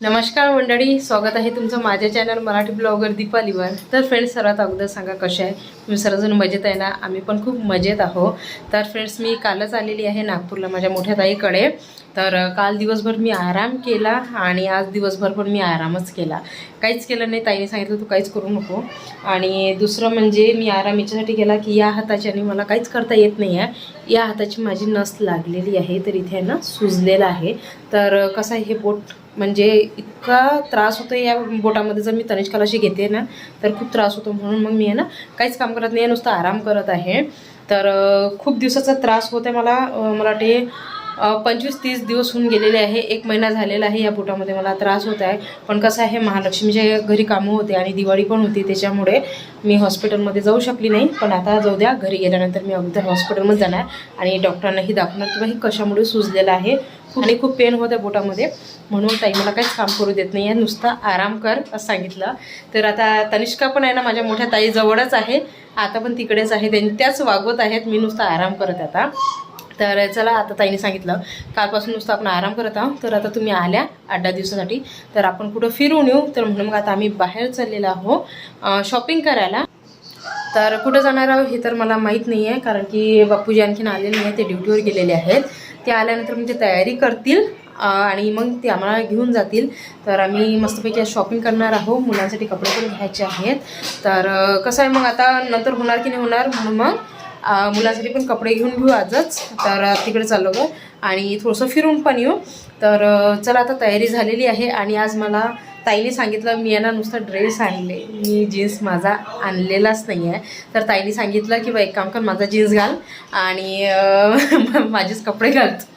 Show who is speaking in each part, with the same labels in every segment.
Speaker 1: नमस्कार मंडळी स्वागत आहे तुमचं माझ्या चॅनल मराठी ब्लॉगर दीपालीवर. तर फ्रेंड्स सर्वात अगोदर सांगा कसे आहे? तुम्ही सर्वजण मजेत आहे ना? आम्ही पण खूप मजेत आहो तर फ्रेंड्स मी कालच आलेली आहे नागपूरला माझ्या मोठ्या ताईकडे. तर काल दिवसभर मी आराम केला आणि आज दिवसभर पण मी आरामच केला. काहीच केलं नाही ताईने सांगितलं तू काहीच करू नको. आणि दुसरं म्हणजे मी आराम याच्यासाठी केला की या हाताच्याने मला काहीच करता येत नाही आहे. या हाताची माझी नस लागलेली आहे तर इथे आहे ना सुजलेलं आहे. तर कसं आहे हे बोट म्हणजे इतका त्रास होतो या बोटामध्ये जर मी तनिष्काला अशी घेते ना तर खूप त्रास होतो. म्हणून मग मी आहे ना काहीच काम करत नाही नुसतं आराम करत आहे. तर खूप दिवसाचा त्रास होत आहे मला मला वाटते पंचवीस तीस दिवस होऊन गेलेले आहे. एक महिना झालेला आहे. या पोटामध्ये मला त्रास होत आहे. पण कसं आहे महालक्ष्मीच्या घरी कामं होते आणि दिवाळी पण होती त्याच्यामुळे मी हॉस्पिटलमध्ये जाऊ शकली नाही. पण आता जाऊ द्या घरी गेल्यानंतर मी अगोदर हॉस्पिटलमध्ये जाणार आणि डॉक्टरांनाही दाखवणार किंवा हे कशामुळे सुजलेलं आहे. आणि खूप पेन होत आहे बोटामध्ये. म्हणून ताई मला काहीच काम करू देत नाही आहे नुसता आराम कर असं सांगितलं. तर आता तनिष्का पण आहे ना माझ्या मोठ्या ताई जवळच आहे. आता पण तिकडेच आहे. त्यांनी त्याच वागवत आहेत. मी नुसता आराम करत आता. तर चला आता ताईने सांगितलं कालपासून नुसतं आपण आराम करत आहोत तर आता तुम्ही आल्या आठ दहा दिवसासाठी. तर आपण कुठं फिरून येऊ तर म्हणून मग आता आम्ही बाहेर चाललेलो आहो शॉपिंग करायला. तर कुठं जाणार आहोत हे तर मला माहीत नाही आहे कारण की बापूजी आणखीन आलेले नाही ते ड्युटीवर गेलेले आहेत. ते आल्यानंतर म्हणजे ते तयारी करतील आणि मग ते आम्हाला घेऊन जातील. तर आम्ही मस्तपैकी शॉपिंग करणार आहोत मुलांसाठी कपडे पण घ्यायचे आहेत. तर कसं आहे मग आता नंतर होणार की नाही होणार म्हणून मग मुलासाठी पण कपडे घेऊन घेऊ आजच. तर तिकडे चाललो गं. आणि थोडंसं फिरून पण येऊ. तर चला आता तयारी झालेली आहे. आणि आज मला ताईने सांगितलं मी यांना नुसता ड्रेस आणले. मी जीन्स माझा आणलेलाच नाही आहे तर ताईने सांगितलं की बा एक काम कर माझा जीन्स घाल आणि माझेच कपडे घालतो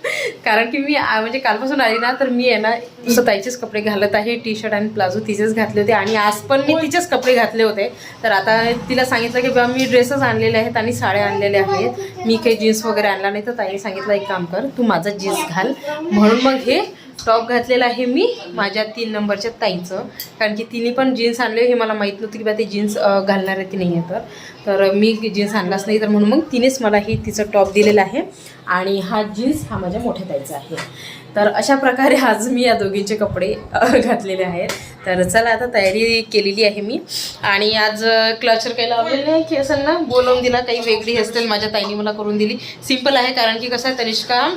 Speaker 1: कारण की मी म्हणजे कालपासून आली ना तर मी आहे ना नुसतं ताईचेच कपडे घालत आहे टी शर्ट आणि प्लाझो तिचेच घातले होते आणि आज पण मी तिचेच कपडे घातले होते. तर आता तिला सांगितलं की बा मी ड्रेसच आणलेले आहेत आणि साड्या आणलेल्या आहेत. मी काही जीन्स वगैरे आणला नाही. तर ताईने सांगितलं एक काम कर तू माझा जीन्स घाल. म्हणून मग हे टॉप घातलेला आहे मी माझ्या तीन नंबरच्या ताईचं. कारण की तिने पण जीन्स आणले हे मला माहीत नव्हतं की बा ते जीन्स घालणार आहे की नाही आहे तर. तर मी जीन्स आणलाच नाही तर म्हणून मग तिनेच मला हे तिचं टॉप दिलेलं आहे. आणि हा जीन्स हा माझ्या मोठ्या ताईचा आहे. तर अशा प्रकारे आज मी या दोघींचे कपडे घातलेले आहेत. तर चला आता तयारी केलेली आहे मी. आणि आज क्लचर काही लावलेलं नाही की असं ना? बोलवून दिला काही वेगळी हेअरस्टाईल माझ्या ताईने मला करून दिली. सिंपल आहे कारण की कसं आहे तनिष्का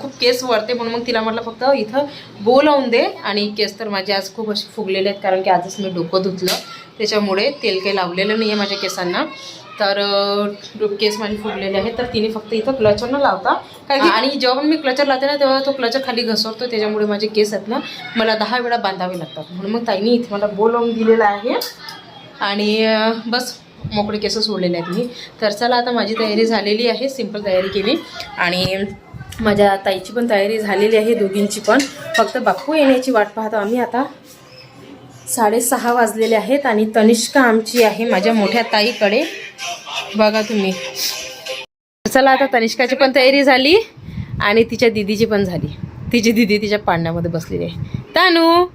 Speaker 1: खूप केस वरते म्हणून मग तिला म्हटलं फक्त इथं बोलवून दे. आणि केस तर माझे आज खूप असे फुगलेले आहेत कारण की आजच मी डोकं धुतलं. त्याच्यामुळे तेल काही लावलेलं नाही आहे माझ्या केसांना. तर केस माझे फुगलेले आहेत तर तिने फक्त इथं क्लचर न लावता कारण की आणि जेव्हा पण मी क्लचर लावते ना तेव्हा तो क्लचर खाली घसरतो त्याच्यामुळे माझे केस आहेत ना मला दहा वेळा बांधावे लागतात. म्हणून मग ताईने इथे मला बो लावून दिलेला आहे. आणि बस मोकळे केस सोडलेले आहेत मी. तर चला आता माझी तयारी झालेली आहे सिंपल तयारी केली. आणि माझ्या ताईची पण तयारी झालेली आहे दोघींची पण. फक्त बापू येण्याची वाट पाहतो. आम्ही आता साडेसहा वाजलेले आहेत आणि तनिष्का आमची आहे माझ्या मोठ्या ताईकडे. बघा तुम्ही. चला आता तनिष्काची पण तयारी झाली आणि तिच्या दिदीची पण झाली. तिची दिदी तिच्या पाळण्यामध्ये बसलेली आहे. तानू!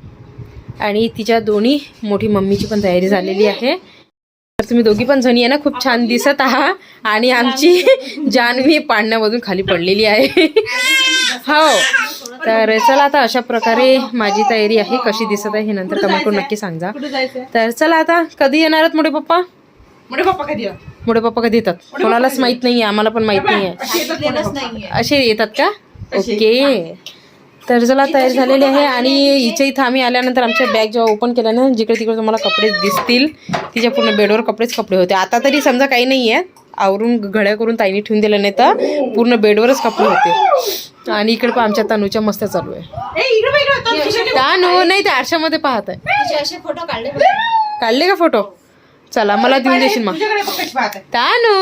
Speaker 1: आणि तिच्या दोन्ही मोठी मम्मीची पण तयारी झालेली आहे. तर तुम्ही दोघी पण जणी आहे ना खूप छान दिसत आहात. आणि आमची जानवी पाळण्यामधून खाली पडलेली आहे. हो. तर चला आता अशा प्रकारे माझी तयारी आहे कशी दिसत आहे हे नंतर कमेंट करून नक्की सांगा. तर चला आता कधी येणार आहेत मोठे पप्पा?
Speaker 2: मोठे पप्पा कधी
Speaker 1: मोठे पप्पा कधी येतात? कोणालाच माहीत नाहीये आम्हाला पण माहीत नाहीये. असे येतात का? ओके. तर चला तयारी झालेली आहे आणि हिच्या इथं आम्ही आल्यानंतर आमच्या बॅग जेव्हा ओपन केल्या ना जिकडे तिकडे तुम्हाला कपडे दिसतील तिच्या पूर्ण बेडवर कपडेच कपडे होते. आता तरी समजा काही नाही आहे आवरून घड्या करून ताईने ठेवून दिलं नाही तर पूर्ण बेडवरच कपडे होते. आणि इकडे पण आमच्या तनूच्या मस्त चालू आहे. तानू नाही ते आरशामध्ये पाहत आहे.
Speaker 3: फोटो काढले
Speaker 1: काढले का फोटो चला मला देऊन देशील मग. तानू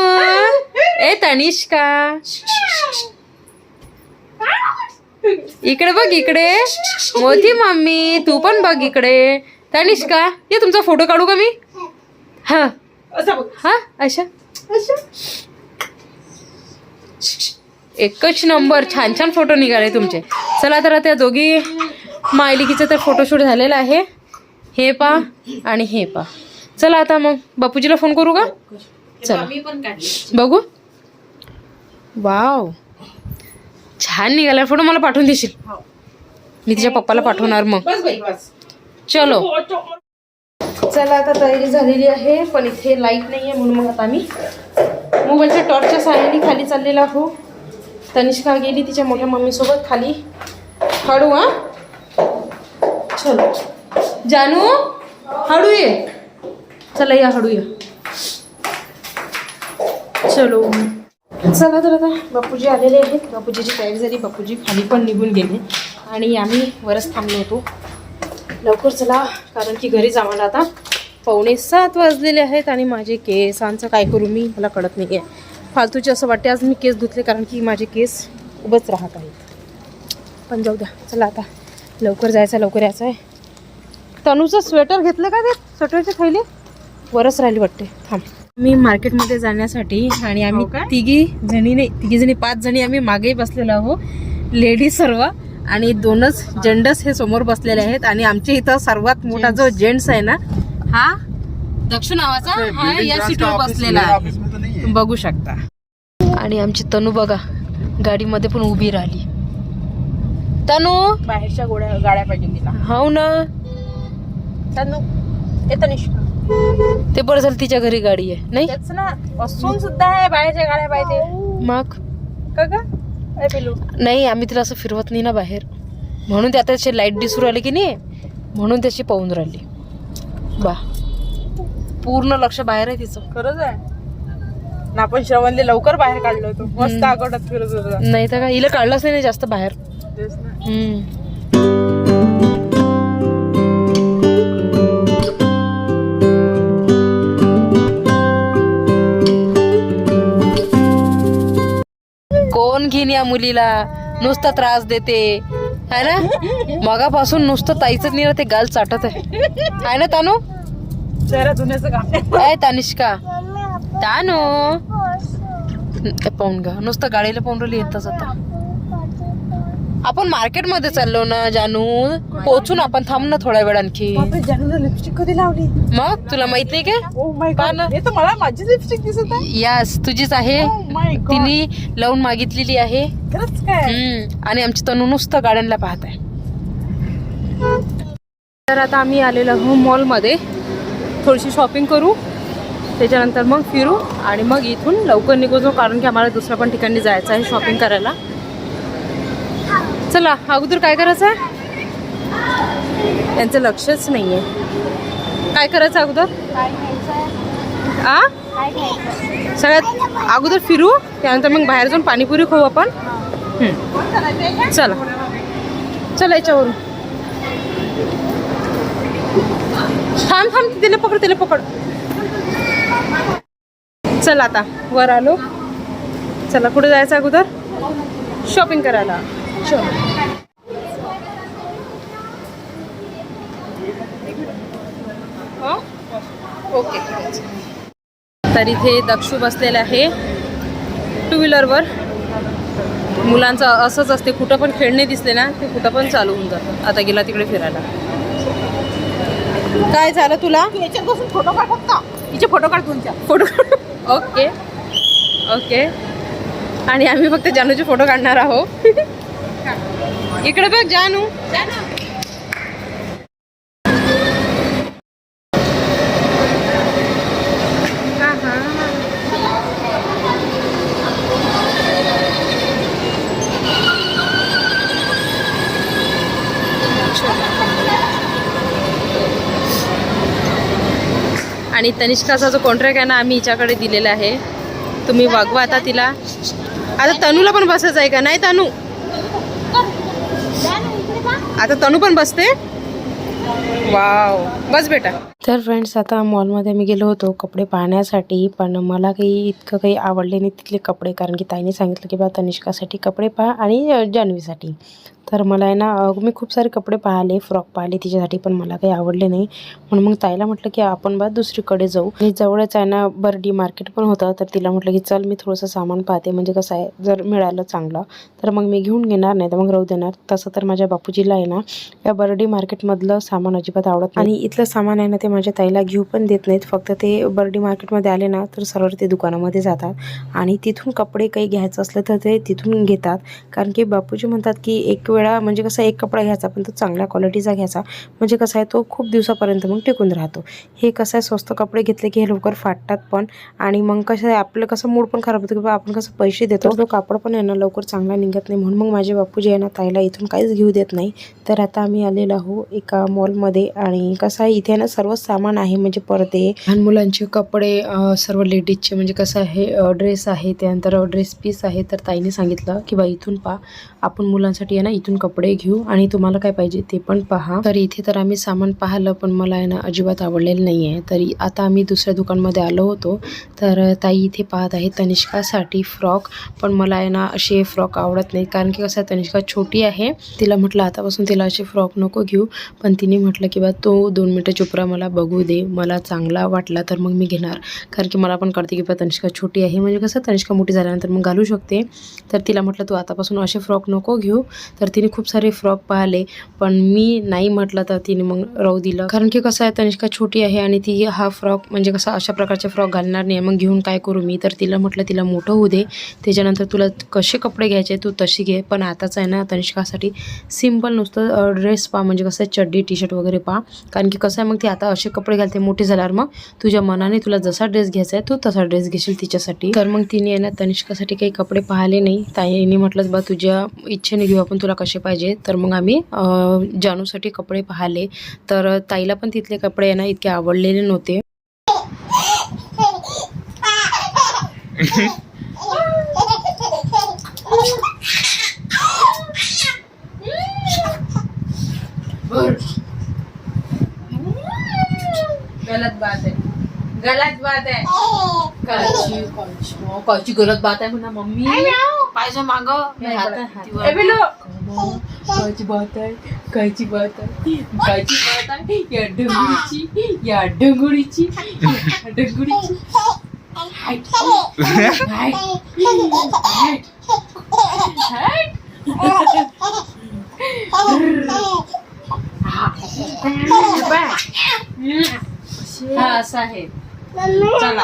Speaker 1: ए तनिष्का. इकडे बघ इकडे. मोठी मम्मी तू पण बघ इकडे. तनिष्का ये तुमचा फोटो काढू का मी? हा. हा अशा. एकच नंबर छान छान फोटो निघाले तुमचे. चला तर त्या दोघी मायलिकीचं तर फोटोशूट झालेलं आहे. हे पा आणि हे पा. चला आता मग बापूजीला फोन करू का? चला. बघू. वाव. छान निघाला फोटो मला पाठवून देशील? मी तिच्या पप्पाला पाठवणार मग. चलो. चला आता तयारी झालेली आहे पण इथे लाइट नाही आहे म्हणून मग आता आम्ही मोबाईलच्या टॉर्चच्या सहाय्याने खाली चाललेला हो तनिष्का गेली तिच्या मोठ्या मम्मीसोबत खाली. हळू हा? चलो. जानू हळू ये. चला या हळू या. चलो. चला तर आता बापूजी आलेले आहेत. बापूजीची तयारी झाली. बापूजी खाली पण निघून गेले. आणि आम्ही वरच थांबलो होतो. लवकर चला कारण की घरी आम्हाला आता पावणे सात वाजलेले आहेत आणि माझे केसांचं काय करू मी? मला कळत नाही आहे फालतूचे असं वाटते. आज मी केस धुतले कारण की माझे केस उभंच राहत आहेत. पण जाऊ द्या. चला आता लवकर जायचं लवकर यायचं आहे. तनूचं स्वेटर घेतलं का ते? स्वेटरचे थैले? वरच राहिली वाटते. थांब. मी मार्केटमध्ये जाण्यासाठी आणि आम्ही
Speaker 2: हो?
Speaker 1: तिघी जणी नाही तिघी जणी पाच जणी आम्ही मागेही बसलेलो आहो लेडीज सर्व आणि दोनच जेंडस हे समोर बसलेले आहेत आणि आमच्या इथं सर्वात मोठा जो जेंट्स आहे ना हा दक्षु नावाचा हा या सीटवर बसलेला आहे. बघू शकता. आणि आमची तनू बघा गाडीमध्ये पण उभी राहिली. तनू?
Speaker 2: बाहेरच्या गोड्या गाड्या पाहिजे तिला.
Speaker 1: हाव ना.
Speaker 2: तनु येतं निष्का
Speaker 1: ते बरं झालं तिच्या घरी गाडी आहे नाही?
Speaker 2: तेच ना असून सुद्धा आहे बाहेरच्या गाड्या पाहिजे.
Speaker 1: मग.
Speaker 2: का ग? अरे पिलू
Speaker 1: नाही आम्ही तिला असं फिरवत नाही ना बाहेर. म्हणून ते आता त्याचे लाइट दिसू राहिले की नाही? म्हणून त्याची पाहून राहिली. बा. पूर्ण लक्ष बाहेर आहे तिचं.
Speaker 2: खरंच आहे. ना आपण श्रवणले लवकर बाहेर काढलो होतो. मस्त आगोटात फिरत होतो.
Speaker 1: नाही तर काय हिला काढलंच नाही जास्त बाहेर.
Speaker 2: तेच ना.
Speaker 1: हम्म. कोण घेईन या मुलीला? नुसता त्रास देते. है ना? मगापासून नुसतं ताईच नाही ते गाल चाटत आहे. आहे ना तानू?
Speaker 2: चेहरा धुण्याचं काम
Speaker 1: तानिष्का. तानू. पाहून घ्या. नुसतं गाडीला पाहून राहिली येतच आता. आपण मार्केटमध्ये चाललो ना जानू. पोचून आपण थांब ना थोड्या वेळ आणखी.
Speaker 2: लिपस्टिक कधी लावली?
Speaker 1: मग? तुला माहीत नाही का
Speaker 2: तर मला माझी लिपस्टिक दिसत
Speaker 1: यास तुझीच आहे.
Speaker 2: Oh.
Speaker 1: तिने लावून मागितलेली आहे. आणि आमची तनू नुसतं गाड्यांना पाहत आहे. तर आता आम्ही आलेलो आहोत मॉलमध्ये थोडीशी शॉपिंग करू. त्याच्यानंतर मग फिरू आणि मग इथून लवकर निघू जाऊ. कारण की आम्हाला दुसऱ्या पण ठिकाणी जायचं आहे शॉपिंग करायला. चला अगोदर काय करायचं आहे? त्यांचं लक्षच नाही आहे काय करायचं अगोदर? आ? सगळ्यात अगोदर फिरू त्यानंतर मग बाहेर जाऊन पाणीपुरी खाऊ आपण. चला. चला याच्यावरून. थांब थांब तिला पकड तिला पकड. चला आता वर आलो. चला कुठे जायचं अगोदर? शॉपिंग करायला. चल ओके हो? तर इथे दक्षू बसलेलं आहे. टू व्हीलरवर मुलांचं असंच असते. कुठं पण खेळणे दिसले ना ते कुठं पण चालू होऊन जातं. आता गेला तिकडे फिरायला. काय झालं तुला?
Speaker 2: तू याच्यात बसून फोटो काढ फक्त हिचे फोटो काढ तुमच्या
Speaker 1: फोटो ओके ओके आणि आम्ही फक्त जानूचे फोटो काढणार आहोत. इकडे बघ जानू. हा, हा. आणि तनिष्काचा जो कॉन्ट्रॅक्ट आहे ना आम्ही हिच्याकडे दिलेला आहे. तुम्ही वागवा आता तिला. आता तनूला पण बसायचं आहे का? नाही तनू. आता तनू पण बसते? वाव. बस बेटा. तर फ्रेंड्स आता मॉलमध्ये मी गेलो होतो कपडे पाहण्यासाठी पण मला काही इतकं काही आवडले नाही तिथले कपडे कारण की ताईने सांगितलं की बा तनिष्कासाठी कपडे पहा आणि जान्हवीसाठी. तर मला आहे ना मी खूप सारे कपडे पाहिले फ्रॉक पाहिले तिच्यासाठी पण मला काही आवडले नाही. म्हणून मग ताईला म्हटलं की आपण बा दुसरीकडे जाऊ. आणि जवळच आहे ना बर्डी मार्केट पण होतं. तर तिला म्हटलं की चल मी थोडंसं सामान पाहते. म्हणजे कसं आहे जर मिळालं चांगलं तर मग मी घेऊन घेणार. नाही तर मग राहू देणार. तसं तर माझ्या बापूजीला आहे ना या बर्डी मार्केटमधलं सामान अजिबात आवडत आणि इथलं सामान आहे ना ते माझ्या ताईला घेऊ पण देत नाहीत. फक्त ते बर्डी मार्केटमध्ये आले ना तर सरळ ते दुकानामध्ये जातात. आणि तिथून कपडे काही घ्यायचं असलं तर ते तिथून घेतात. कारण की बापूजी म्हणतात की एक वेळा म्हणजे कसं एक कपडा घ्यायचा पण तो चांगल्या क्वालिटीचा घ्यायचा. म्हणजे कसं आहे तो खूप दिवसापर्यंत मग टिकून राहतो. हे कसं आहे स्वस्त कपडे घेतले की हे लवकर फाटतात पण आणि मग कसं आहे आपलं कसं मूड पण खराब होतं की बा आपण कसं पैसे देतो तो कापड पण आहे ना लवकर चांगला निघत नाही. म्हणून मग माझे बापूजी आहे ना ताईला इथून काहीच घेऊ देत नाही. तर आता आम्ही आलेलो आहो एका मॉलमध्ये आणि कसं आहे इथे ना सर्व सामान आहे. म्हणजे पडदे लहान मुलांचे कपडे सर्व लेडीजचे म्हणजे कसं आहे ड्रेस आहे त्यानंतर ड्रेस पीस आहे. तर ताईने सांगितलं की बा इथून पहा आपण मुलांसाठी आहे ना इथून कपडे घेऊ आणि तुम्हाला काय पाहिजे ते पण पहा. तर इथे तर आम्ही सामान पाहिलं पण मला आहे ना अजिबात आवडलेलं नाही आहे तरी आता आम्ही दुसऱ्या दुकानमध्ये आलो होतो. तर ताई इथे पाहत आहे तनिष्कासाठी फ्रॉक पण मला आहे ना असे फ्रॉक आवडत नाही कारण की कसं तनिष्का छोटी आहे. तिला म्हटलं आतापासून तिला असे फ्रॉक नको घेऊ. पण तिने म्हटलं की बा तो दोन मिनटं चुपरा मला बघू दे. मला चांगला वाटला तर मग मी घेणार. कारण की मला पण कळते की बा तनिष्का छोटी आहे. म्हणजे कसं तनिष्का मोठी झाल्यानंतर मग घालू शकते. तर तिला म्हटलं तू आतापासून असे फ्रॉक नको घेऊ. तर तिने खूप सारे फ्रॉक पाहिले पण मी नाही म्हटलं तर तिने मग राहू दिलं. कारण की कसं आहे तनिष्का छोटी आहे आणि ती हा फ्रॉक म्हणजे कसं अशा प्रकारचे फ्रॉक घालणार नाही. मग घेऊन काय करू मी? तर तिला म्हटलं तिला मोठं होऊ दे. त्याच्यानंतर तुला कसे कपडे घ्यायचे तू तशी घे. पण आताच आहे ना तनिष्कासाठी सिंपल नुसतं ड्रेस पा म्हणजे कसं चड्डी टी शर्ट वगैरे पा कारण की कसं आहे मग ती आता असे कपडे घालते मोठे झाल्यावर मग तुझ्या मनाने तुला जसा ड्रेस घ्यायचा आहे तू तसा ड्रेस घेशील तिच्यासाठी. तर मग तिने आहे ना तनिष्कासाठी काही कपडे पाहिले नाही. ताईने म्हटलं बा तुझ्या इच्छेने घेऊ. आपण तुला कसे पाहिजे? तर मग आम्ही जानूसाठी कपडे पाहिले. तर ताईला पण तिथले कपडे आहे ना इतके आवडलेले नव्हते.
Speaker 2: गलत बात है गलत बात है गलत बात आहे म्हणा मम्मी.
Speaker 1: पाहिजे माग.
Speaker 2: ए, बिलू. कायची बात आहे कायची बात आहे कायची बात आहे या डंगुरीची या डंगुळीची या डंगुरीची हाट. हाट. हाट. हाट. हा असं आहे चला